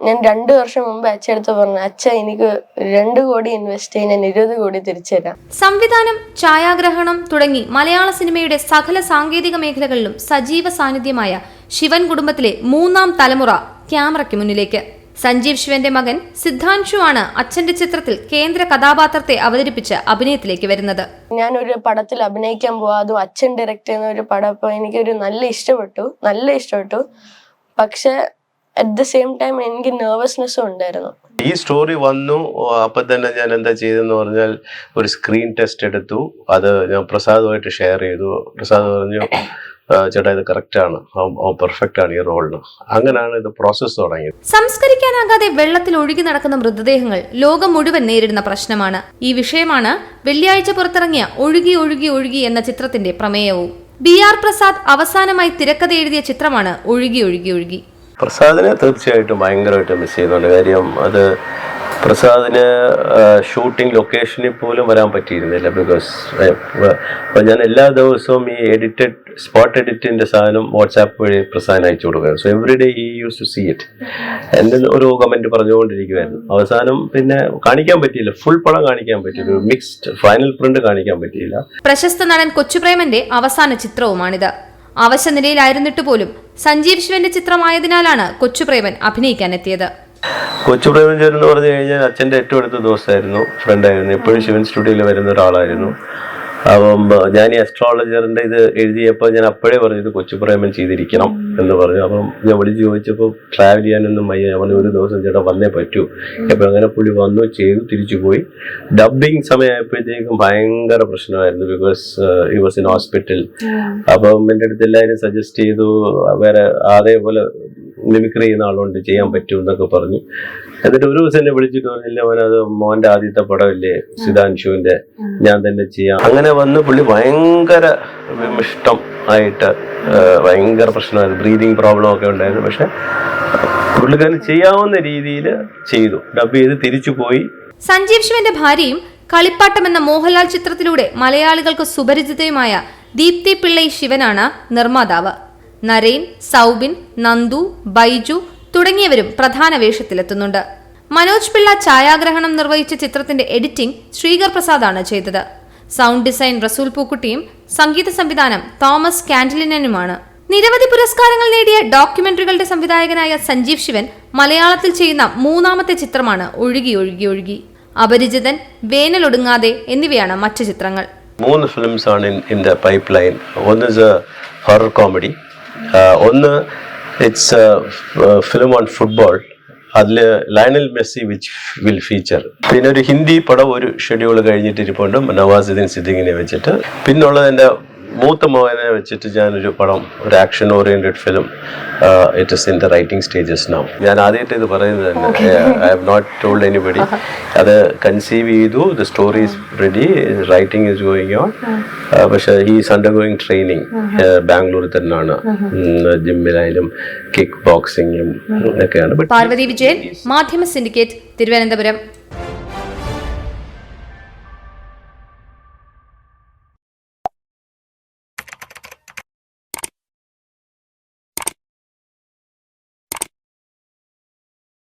ഞാൻ രണ്ടു വർഷം മുമ്പ് അച്ഛടുത്ത് പറഞ്ഞു അച്ഛ എനിക്ക് രണ്ടു കോടി ഇൻവെസ്റ്റ് ചെയ്യാൻ ഞാൻ ഇരുപത് കോടി തിരിച്ചുതരാം സംവിധാനം ഛായാഗ്രഹണം തുടങ്ങി മലയാള സിനിമയുടെ സകല സാങ്കേതിക മേഖലകളിലും സജീവ സാന്നിധ്യമായ ശിവൻ കുടുംബത്തിലെ മൂന്നാം തലമുറ ക്യാമറയ്ക്ക് മുന്നിലേക്ക്. സഞ്ജീവ് ശിവന്റെ മകൻ സിദ്ധാംശു ആണ് അച്ഛന്റെ ചിത്രത്തിൽ കേന്ദ്ര കഥാപാത്രത്തെ അവതരിപ്പിച്ച് അഭിനയത്തിലേക്ക് വരുന്നത്. ഞാൻ ഒരു പടത്തിൽ അഭിനയിക്കാൻ പോവാ അതും അച്ഛൻ ഡയറക്റ്റ് ചെയ്യുന്ന ഒരു പടം അപ്പോൾ എനിക്കൊരു നല്ല ഇഷ്ടപ്പെട്ടു നല്ല ഇഷ്ടപ്പെട്ടു. പക്ഷെ അറ്റ് ദ സെയിം ടൈം എനിക്ക് നെർവസ്നെസ്സും ഉണ്ടായിരുന്നു. ഈ സ്റ്റോറി വന്നു. അപ്പം തന്നെ ഞാൻ എന്താ ചെയ്തെന്ന് പറഞ്ഞാൽ ഒരു സ്ക്രീൻ ടെസ്റ്റ് എടുത്തു. അത് ഞാൻ പ്രസാദുമായിട്ട് ഷെയർ ചെയ്തു. പ്രസാദ് പറഞ്ഞു ചേട്ടാ ഇത് കറക്റ്റാണ് പെർഫെക്റ്റ് ആണ് ഈ റോളിന് അങ്ങനെയാണ് ഇത് പ്രോസസ്സ് തുടങ്ങിയത്. സംസ്കരിക്കാനാകാതെ വെള്ളത്തിൽ ഒഴുകി നടക്കുന്ന മൃതദേഹങ്ങൾ ലോകം മുഴുവൻ നേരിടുന്ന പ്രശ്നമാണ്. ഈ വിഷയമാണ് വെള്ളിയാഴ്ച പുറത്തിറങ്ങിയ ഒഴുകി ഒഴുകി ഒഴുകി എന്ന ചിത്രത്തിന്റെ പ്രമേയവും. ബി ആർ പ്രസാദ് അവസാനമായി തിരക്കഥ എഴുതിയ ചിത്രമാണ് ഒഴുകി ഒഴുകി ഒഴുകി. പ്രസാദിനെ തീർച്ചയായിട്ടും ഭയങ്കരമായിട്ട് മിസ് ചെയ്യുന്നുണ്ട് കാര്യം അത് പ്രസാദിന് ഷൂട്ടിംഗ് ലൊക്കേഷനിൽ പോലും വരാൻ പറ്റിയിരുന്നില്ല ബിക്കോസ് അപ്പം ഞാൻ എല്ലാ ദിവസവും ഈ എഡിറ്റഡ് സ്പോട്ട് എഡിറ്റിന്റെ സാധനം വാട്സാപ്പ് വഴി പ്രസാദിന് അയച്ചു കൊടുക്കുകയാണ് so every day I use to see it എന്റെ ഒരു കമന്റ് പറഞ്ഞുകൊണ്ടിരിക്കുമായിരുന്നു അവസാനം പിന്നെ കാണിക്കാൻ പറ്റിയില്ല. ഫുൾ പടം കാണിക്കാൻ പറ്റിയില്ല. ഒരു മിക്സ്ഡ് ഫൈനൽ പ്രിന്റ് കാണിക്കാൻ പറ്റിയില്ല. പ്രശസ്ത നടൻ കൊച്ചുപ്രേമന്റെ അവസാന ചിത്രവുമാണിത്. അവശനിലയിലായിരുന്നിട്ട് പോലും സഞ്ജീവ് ശിവന്റെ ചിത്രമായതിനാലാണ് കൊച്ചുപ്രേമൻ അഭിനയിക്കാനെത്തിയത്. കൊച്ചുപ്രേമൻ പ്രേമചന്ദ്രൻ എന്ന് പറഞ്ഞു കഴിഞ്ഞാൽ അച്ഛന്റെ ഏറ്റവും അടുത്ത ദിവസമായിരുന്നു. ഫ്രണ്ടായിരുന്നു എപ്പോഴും ശിവൻ സ്റ്റുഡിയോയിൽ വരുന്ന ഒരാളായിരുന്നു. അപ്പം ഞാൻ ഈ അസ്ട്രോളജറിന്റെ ഇത് എഴുതിയപ്പോൾ ഞാൻ അപ്പോഴേ പറഞ്ഞു ഇത് കൊച്ചു പ്രേമൻ ചെയ്തിരിക്കണം എന്ന് പറഞ്ഞു. അപ്പം ഞാൻ വിളിച്ച് ചോദിച്ചപ്പോൾ ട്രാവൽ ചെയ്യാനൊന്നും വയ്യ. പറഞ്ഞു ഒരു ദിവസം ചേട്ടാ വന്നേ പറ്റൂ. അപ്പം അങ്ങനെ പുള്ളി വന്നു ചെയ്തു തിരിച്ചു പോയി. ഡബിങ് സമയമായപ്പോഴത്തേക്കും ഭയങ്കര പ്രശ്നമായിരുന്നു ബിക്കോസ് ഈ വാസ് ഇൻ ഹോസ്പിറ്റൽ അപ്പം എന്റെ അടുത്ത് എല്ലാവരും സജസ്റ്റ് ചെയ്തു വേറെ അതേപോലെ മിമിക്രി ചെയ്യുന്ന ആളുകൊണ്ട് ചെയ്യാൻ പറ്റും എന്നൊക്കെ പറഞ്ഞു. എന്നിട്ട് ഒരു ദിവസം എന്നെ വിളിച്ചിട്ട് പറഞ്ഞില്ല അവനത് മോന്റെ ആദ്യത്തെ പടമില്ലേ സിദ്ധാൻഷുവിന്റെ ഞാൻ തന്നെ ചെയ്യാം. അങ്ങനെ വന്ന് പുള്ളി ഭയങ്കര വിമിഷ്ടം ആയിട്ട് ഭയങ്കര പ്രശ്നമായിരുന്നു. ബ്രീതിങ് പ്രോബ്ലം ഒക്കെ ഉണ്ടായിരുന്നു. പക്ഷെ പുള്ളിക്കാരൻ ചെയ്യാവുന്ന രീതിയിൽ ചെയ്തു. ഡബ് ചെയ്ത് തിരിച്ചു പോയി. സഞ്ജീവ് ശിവന്റെ ഭാര്യയും കളിപ്പാട്ടം എന്ന മോഹൻലാൽ ചിത്രത്തിലൂടെ മലയാളികൾക്ക് സുപരിചിതയുമായ ദീപ്തി പിള്ളൈ ശിവനാണ് നിർമ്മാതാവ്. നരേൻ സൗബിൻ നന്ദു ബൈജു തുടങ്ങിയവരും പ്രധാന വേഷത്തിലെത്തുന്നുണ്ട്. മനോജ് പിള്ള ഛായാഗ്രഹണം നിർവഹിച്ച ചിത്രത്തിന്റെ എഡിറ്റിംഗ് ശ്രീകർ പ്രസാദാണ് ചെയ്തത്. സൗണ്ട് ഡിസൈൻ റസൂൽ പൂക്കുട്ടിയും സംഗീത സംവിധാനം തോമസ് കാൻഡലിനനുമാണ്. നിരവധി പുരസ്കാരങ്ങൾ നേടിയ ഡോക്യുമെന്ററികളുടെ സംവിധായകനായ സഞ്ജീവ് ശിവൻ മലയാളത്തിൽ ചെയ്യുന്ന മൂന്നാമത്തെ ചിത്രമാണ് ഒഴുകി ഒഴുകി ഒഴുകി. അപരിചിതൻ വേനലൊടുങ്ങാതെ എന്നിവയാണ് മറ്റു ചിത്രങ്ങൾ. മൂന്ന് ഫിലിംസ് ആണ് ഇൻ ദ പൈപ്പ് ലൈൻ ഒന്ന് ഇസ് എ ഹൊറർ കോമഡി ഒന്ന് ഇറ്റ്സ് ഫിലിം ഓൺ ഫുട്ബോൾ അതിൽ Lionel Messi which will feature. പിന്നെ ഒരു ഹിന്ദി പടം ഒരു ഷെഡ്യൂൾ കഴിഞ്ഞിട്ട് ഇരിപ്പുണ്ട് നവാസുദ്ദീൻ സിദ്ദിഖിനെ വെച്ചിട്ട്. പിന്നുള്ളത് എന്റെ മൂത്ത മോഹനെ വെച്ചിട്ട് ഞാനൊരു പടം ഒരു action oriented film it is in the writing stages now ഞാൻ ആദ്യമായിട്ട് ഇത് പറയുന്നത് തന്നെ. I have not told anybody അത് കൺസീവ് ചെയ്തു the story is ready writing is going on പക്ഷെ ഈ സൺഡേ ഗോയിങ് ട്രെയിനിങ് ബാംഗ്ലൂരിൽ തന്നെയാണ്. ജിമ്മിലായാലും കിക്ക് ബോക്സിങ്ങും ഒക്കെയാണ്. പാർവതി വിജയൻ മാധ്യമ സിൻഡിക്കേറ്റ് തിരുവനന്തപുരം.